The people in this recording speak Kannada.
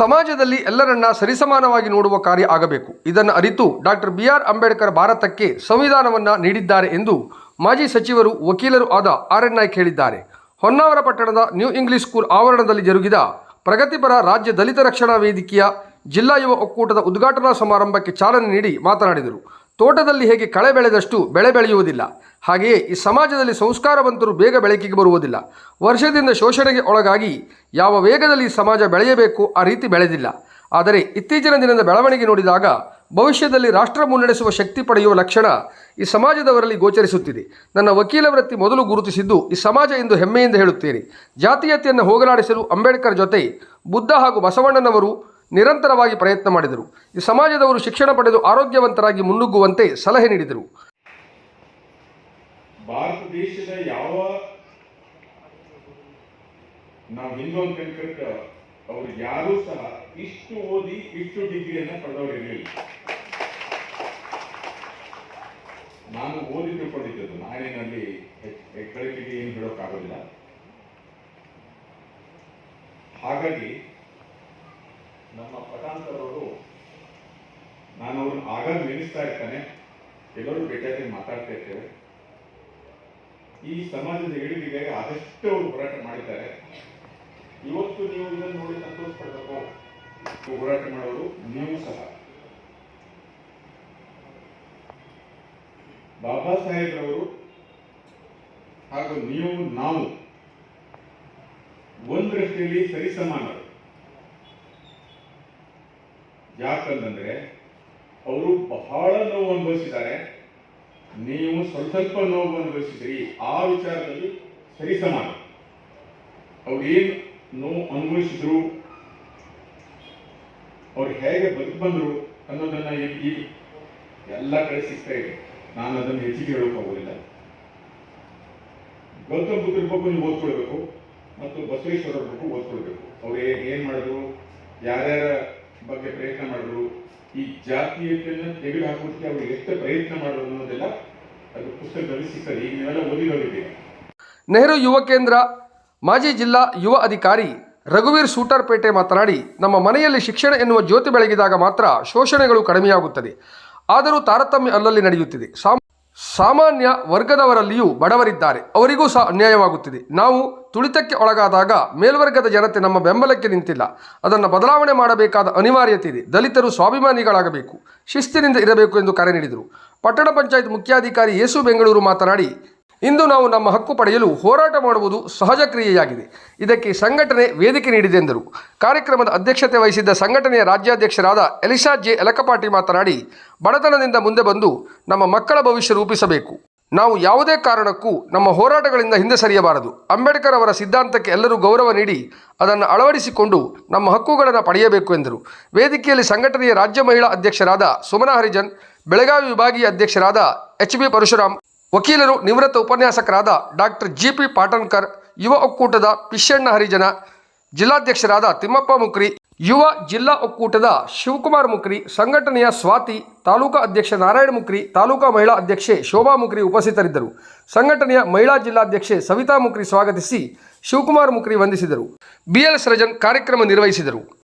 ಸಮಾಜದಲ್ಲಿ ಎಲ್ಲರನ್ನ ಸರಿಸಮಾನವಾಗಿ ನೋಡುವ ಕಾರ್ಯ ಆಗಬೇಕು. ಇದನ್ನು ಅರಿತು ಡಾಕ್ಟರ್ ಬಿ ಆರ್ ಅಂಬೇಡ್ಕರ್ ಭಾರತಕ್ಕೆ ಸಂವಿಧಾನವನ್ನು ನೀಡಿದ್ದಾರೆ ಎಂದು ಮಾಜಿ ಸಚಿವರು ವಕೀಲರು ಆದ ಆರ್ ಎನ್ ನಾಯ್ಕ್ ಹೇಳಿದ್ದಾರೆ. ಹೊನ್ನಾವರ ಪಟ್ಟಣದ ನ್ಯೂ ಇಂಗ್ಲಿಷ್ ಸ್ಕೂಲ್ ಆವರಣದಲ್ಲಿ ಜರುಗಿದ ಪ್ರಗತಿಪರ ರಾಜ್ಯ ದಲಿತ ರಕ್ಷಣಾ ವೇದಿಕೆಯ ಜಿಲ್ಲಾ ಯುವ ಒಕ್ಕೂಟದ ಉದ್ಘಾಟನಾ ಸಮಾರಂಭಕ್ಕೆ ಚಾಲನೆ ನೀಡಿ ಮಾತನಾಡಿದರು. ತೋಟದಲ್ಲಿ ಹೇಗೆ ಕಳೆ ಬೆಳೆದಷ್ಟು ಬೆಳೆ ಬೆಳೆಯುವುದಿಲ್ಲ, ಹಾಗೆಯೇ ಈ ಸಮಾಜದಲ್ಲಿ ಸಂಸ್ಕಾರವಂತರು ಬೇಗ ಬೆಳಕಿಗೆ ಬರುವುದಿಲ್ಲ. ವರ್ಷದಿಂದ ಶೋಷಣೆಗೆ ಒಳಗಾಗಿ ಯಾವ ವೇಗದಲ್ಲಿ ಸಮಾಜ ಬೆಳೆಯಬೇಕು ಆ ರೀತಿ ಬೆಳೆದಿಲ್ಲ. ಆದರೆ ಇತ್ತೀಚಿನ ದಿನದ ಬೆಳವಣಿಗೆ ನೋಡಿದಾಗ ಭವಿಷ್ಯದಲ್ಲಿ ರಾಷ್ಟ್ರ ಮುನ್ನಡೆಸುವ ಶಕ್ತಿ ಪಡೆಯುವ ಲಕ್ಷಣ ಈ ಸಮಾಜದವರಲ್ಲಿ ಗೋಚರಿಸುತ್ತಿದೆ. ನನ್ನ ವಕೀಲ ವೃತ್ತಿ ಮೊದಲು ಗುರುತಿಸಿದ್ದು ಈ ಸಮಾಜ ಎಂದು ಹೆಮ್ಮೆಯಿಂದ ಹೇಳುತ್ತೇನೆ. ಜಾತೀಯತೆಯನ್ನು ಹೋಗಲಾಡಿಸಲು ಅಂಬೇಡ್ಕರ್ ಜೊತೆ ಬುದ್ಧ ಹಾಗೂ ಬಸವಣ್ಣನವರು ನಿರಂತರವಾಗಿ ಪ್ರಯತ್ನ ಮಾಡಿದರು. ಈ ಸಮಾಜದವರು ಶಿಕ್ಷಣ ಪಡೆದು ಆರೋಗ್ಯವಂತರಾಗಿ ಮುನ್ನುಗ್ಗುವಂತೆ ಸಲಹೆ ನೀಡಿದರು. ಭಾರತ ದೇಶದ ಯಾವ ನಾವು ಹಿಂದೂ ಅಂತ ಅವರು ಯಾರೂ ಸಹ ಇಷ್ಟು ಓದಿ ಇಷ್ಟು ಡಿಗ್ರಿಯನ್ನ ಪಡೆದವರು ಇರಲಿಲ್ಲ. ನಾನು ಓದಿ ತಿಳ್ಕೊಂಡಿದ್ದದ್ದು ನಾನೇನಲ್ಲಿ ಹೆಗ್ಗಳಿಕೆಗೆ ಏನು ಹೇಳೋಕ್ಕಾಗೋದಿಲ್ಲ. ಹಾಗಾಗಿ ನಮ್ಮ ಪಟಾಂತರವರು ನಾನು ಅವ್ರನ್ನ ಆಗಾಗ ನೆನೆಸ್ತಾ ಇರ್ತಾನೆ. ಎಲ್ಲರೂ ಭೇಟಿಯಾಗಿ ಮಾತಾಡ್ತಾ ಇರ್ತೇವೆ. ಈ ಸಮಾಜದ ಏಳಿಗೆಗಾಗಿ ಆದಷ್ಟು ಅವರು ಹೋರಾಟ ಮಾಡಿದ್ದಾರೆ. ಇವತ್ತು ನೀವು ಇದನ್ನು ನೋಡಿ ಸಂತೋಷ ಪಡಬೇಕು ಹೋರಾಟ ಮಾಡೋರು ನೀವು ಸಹ. ಬಾಬಾ ಸಾಹೇಬ್ರವರು ಹಾಗೂ ನೀವು, ನಾವು ಒಂದು ದೃಷ್ಟಿಯಲ್ಲಿ ಸರಿಸಮಾನರು. ಯಾಕಂತಂದ್ರೆ ಅವರು ಬಹಳ ನೋವು ಅನುಭವಿಸಿದ್ದಾರೆ. ನೀವು ಸ್ವಲ್ಪ ಸ್ವಲ್ಪ ನೋವು ಅನುಭವಿಸಿದ್ರಿ. ಆ ವಿಚಾರದಲ್ಲಿ ಸರಿಸಮಾನ ಅವ್ರು ಏನು ನೋವು ಅನುಭವಿಸಿದ್ರು, ಅವ್ರು ಹೇಗೆ ಬದುಕು ಬಂದ್ರು ಅನ್ನೋದನ್ನ ಈ- ಎಲ್ಲ ಕಡೆ ಸಿಗ್ತಾ ಇದೆ. ನಾನು ಅದನ್ನು ಹೆಚ್ಚಿಗೆ ಹೇಳೋಕೆ ಹೋಗೋದಿಲ್ಲ ಗೌತಮ್ ಬುದ್ಧರ ಬಗ್ಗೆ ನೀವು ಓದ್ಕೊಳ್ಬೇಕು ಮತ್ತು ಬಸವೇಶ್ವರರ ಬಗ್ಗೆ ಓದ್ಕೊಳ್ಬೇಕು. ಅವ್ರು ಏನ್ ಮಾಡಿದ್ರು, ಯಾರ್ಯಾರ ಬಗ್ಗೆ ಪ್ರಯತ್ನ ಮಾಡಿದ್ರು, ಈ ಜಾತೀಯತೆಯನ್ನ ತೆಗೆದು ಹಾಕೋದಕ್ಕೆ ಅವರು ಎಷ್ಟು ಪ್ರಯತ್ನ ಮಾಡಿದ್ರು ಅನ್ನೋದೆಲ್ಲ ಅದು ಪುಸ್ತಕದಲ್ಲಿ ಸಿಗ್ತದೆ. ಈಗ ನೀವೆಲ್ಲ ಓದಿರೋದಿದೆ ನೆಹರು ಯುವ ಕೇಂದ್ರ, ಮಾಜಿ ಜಿಲ್ಲಾ ಯುವ ಅಧಿಕಾರಿ ರಘುವೀರ್ ಸೂಟರ್ಪೇಟೆ ಮಾತನಾಡಿ, ನಮ್ಮ ಮನೆಯಲ್ಲಿ ಶಿಕ್ಷಣ ಎನ್ನುವ ಜ್ಯೋತಿ ಬೆಳಗಿದಾಗ ಮಾತ್ರ ಶೋಷಣೆಗಳು ಕಡಿಮೆಯಾಗುತ್ತದೆ. ಆದರೂ ತಾರತಮ್ಯ ಅಲ್ಲಲ್ಲಿ ನಡೆಯುತ್ತಿದೆ. ಸಾಮಾನ್ಯ ವರ್ಗದವರಲ್ಲಿಯೂ ಬಡವರಿದ್ದಾರೆ. ಅವರಿಗೂ ಸಹ ಅನ್ಯಾಯವಾಗುತ್ತಿದೆ. ನಾವು ತುಳಿತಕ್ಕೆ ಒಳಗಾದಾಗ ಮೇಲ್ವರ್ಗದ ಜನತೆ ನಮ್ಮ ಬೆಂಬಲಕ್ಕೆ ನಿಂತಿಲ್ಲ. ಅದನ್ನು ಬದಲಾವಣೆ ಮಾಡಬೇಕಾದ ಅನಿವಾರ್ಯತೆ ಇದೆ. ದಲಿತರು ಸ್ವಾಭಿಮಾನಿಗಳಾಗಬೇಕು. ಶಿಸ್ತಿನಿಂದ ಇರಬೇಕು ಎಂದು ಕರೆ ನೀಡಿದರು. ಪಟ್ಟಣ ಪಂಚಾಯತ್ ಮುಖ್ಯಾಧಿಕಾರಿ ಯೇಸು ಬೆಂಗಳೂರು ಮಾತನಾಡಿ ಇಂದು ನಾವು ನಮ್ಮ ಹಕ್ಕು ಪಡೆಯಲು ಹೋರಾಟ ಮಾಡುವುದು ಸಹಜ ಕ್ರಿಯೆಯಾಗಿದೆ. ಇದಕ್ಕೆ ಸಂಘಟನೆ ವೇದಿಕೆ ನೀಡಿದೆ ಎಂದರು. ಕಾರ್ಯಕ್ರಮದ ಅಧ್ಯಕ್ಷತೆ ವಹಿಸಿದ್ದ ಸಂಘಟನೆಯ ರಾಜ್ಯಾಧ್ಯಕ್ಷರಾದ ಎಲಿಸಾ ಜೆ. ಎಲಕಪಾಟಿ ಮಾತನಾಡಿ, ಬಡತನದಿಂದ ಮುಂದೆ ಬಂದು ನಮ್ಮ ಮಕ್ಕಳ ಭವಿಷ್ಯ ರೂಪಿಸಬೇಕು. ನಾವು ಯಾವುದೇ ಕಾರಣಕ್ಕೂ ನಮ್ಮ ಹೋರಾಟಗಳಿಂದ ಹಿಂದೆ ಸರಿಯಬಾರದು. ಅಂಬೇಡ್ಕರ್ ಅವರ ಸಿದ್ಧಾಂತಕ್ಕೆ ಎಲ್ಲರೂ ಗೌರವ ನೀಡಿ, ಅದನ್ನು ಅಳವಡಿಸಿಕೊಂಡು ನಮ್ಮ ಹಕ್ಕುಗಳನ್ನು ಪಡೆಯಬೇಕು ಎಂದರು. ವೇದಿಕೆಯಲ್ಲಿ ಸಂಘಟನೆಯ ರಾಜ್ಯ ಮಹಿಳಾ ಅಧ್ಯಕ್ಷರಾದ ಸುಮನಾ ಹರಿಜನ್ ಬೆಳಗಾವಿ ವಿಭಾಗೀಯ ಅಧ್ಯಕ್ಷರಾದ ಎಚ್ ಬಿ ಪರಶುರಾಮ್ ವಕೀಲರು ನಿವೃತ್ತ ಉಪನ್ಯಾಸಕರಾದ ಡಾಕ್ಟರ್ ಜಿ ಪಿ ಪಾಟನ್ಕರ್, ಯುವ ಒಕ್ಕೂಟದ ಪಿಶಣ್ಣ ಹರಿಜನ, ಜಿಲ್ಲಾಧ್ಯಕ್ಷರಾದ ತಿಮ್ಮಪ್ಪ ಮುಕ್ರಿ, ಯುವ ಜಿಲ್ಲಾ ಒಕ್ಕೂಟದ ಶಿವಕುಮಾರ್ ಮುಕ್ರಿ, ಸಂಘಟನೆಯ ಸ್ವಾತಿ, ತಾಲೂಕಾ ಅಧ್ಯಕ್ಷ ನಾರಾಯಣ ಮುಕ್ರಿ, ತಾಲೂಕಾ ಮಹಿಳಾ ಅಧ್ಯಕ್ಷೆ ಶೋಭಾ ಮುಕ್ರಿ ಉಪಸ್ಥಿತರಿದ್ದರು. ಸಂಘಟನೆಯ ಮಹಿಳಾ ಜಿಲ್ಲಾಧ್ಯಕ್ಷೆ ಸವಿತಾ ಮುಕ್ರಿ ಸ್ವಾಗತಿಸಿ ಶಿವಕುಮಾರ್ ಮುಕ್ರಿ ವಂದಿಸಿದರು. ಬಿಎಲ್ ಸೃಜನ್ ಕಾರ್ಯಕ್ರಮ ನಿರ್ವಹಿಸಿದರು.